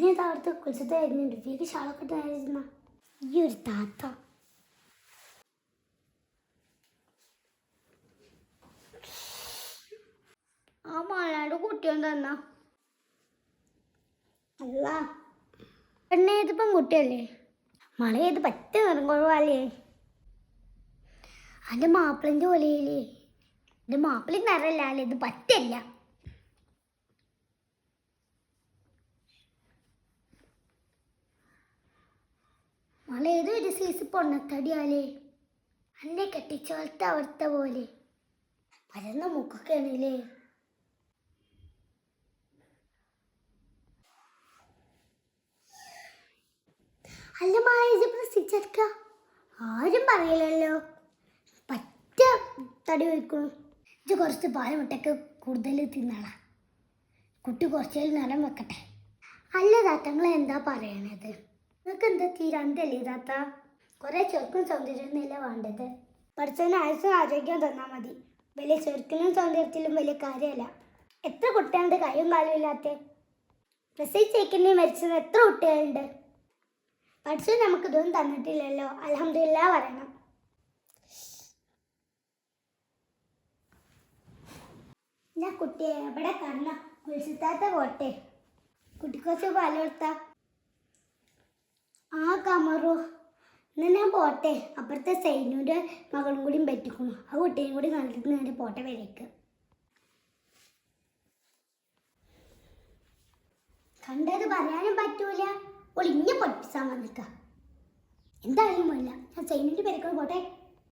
ഞാൻ അവിടുത്തെ കുളിച്ചത് വരുന്നുണ്ട്. വീക്ക് ഷാളൊക്കെ ഇട്ടായിരുന്ന ഈ ഒരു താത്ത. ആ മാലാണ്ട് കുട്ടിയും തന്ന. അല്ല പെണ്ണ ഏത് പെൺകുട്ടിയല്ലേ? മഴ ഏത് പറ്റ നിറം കുറവല്ലേ അതിന്റെ മാപ്പിളിന്റെ ഒലയില്ലേ എന്റെ മാപ്പിളി നിറല്ല ഇത് പറ്റല്ല. ഏതോ ഒരു സൈസ് പൊണ്ണത്തടിയാലേ അന്നെ കെട്ടിച്ചോളത്തെ അവിടുത്തെ പോലെ. പരന്ന മുക്കൊക്കെയാണല്ലേ. അല്ല മായ പ്രസിച്ചെടുക്ക ആരും പറയില്ലല്ലോ. പറ്റ തടി വയ്ക്കണം ഇത് കുറച്ച് പാലമുട്ടൊക്കെ കൂടുതൽ തിന്നള കുട്ടി കുറച്ചേൽ നിറം വെക്കട്ടെ. അല്ല താത്തങ്ങൾ എന്താ പറയണത്? നിങ്ങൾക്ക് എന്താ രണ്ടല്ലേ താത്ത? കുറേ ചെറുക്കും സൗന്ദര്യമൊന്നുമില്ല വേണ്ടത്. പഠിച്ചതിന് ആയുസും ആരോഗ്യം തന്നാൽ മതി. വലിയ ചെറുക്കിനും സൗന്ദര്യത്തിലും വലിയ കാര്യമല്ല എത്ര കുട്ടികളുണ്ട് കൈയും കാലും ഇല്ലാത്ത? പ്രസവിച്ചേക്കിനെ മരിച്ചത് എത്ര കുട്ടികളുണ്ട്? പഠിച്ചു നമുക്ക് ഇതൊന്നും തന്നിട്ടില്ലല്ലോ. അലഹമില്ല പറയണം. ഞാൻ കുട്ടിയെ എവിടെ കണ്ണ കുളിച്ചിത്താത്ത പോട്ടെ. കുട്ടിക്കൊച്ച് പാൽ കൊടുത്ത. ആ കമറു എന്നാ ഞാൻ പോട്ടെ. അപ്പുറത്തെ സൈനൂന്റെ മകളും കൂടിയും പറ്റിക്കുന്നു. ആ കുട്ടിയും കൂടി കണ്ടിട്ട് നേരെ പോട്ടെ വരേക്ക് കണ്ടത് പറയാനും പറ്റൂല. ഒളിഞ്ഞ പഠിപ്പിച്ചാൻ വന്നിക്ക എന്തായാലും വേണ്ട ഞാൻ സൈനൂന്റെ പേരൊക്കെ പോട്ടെ.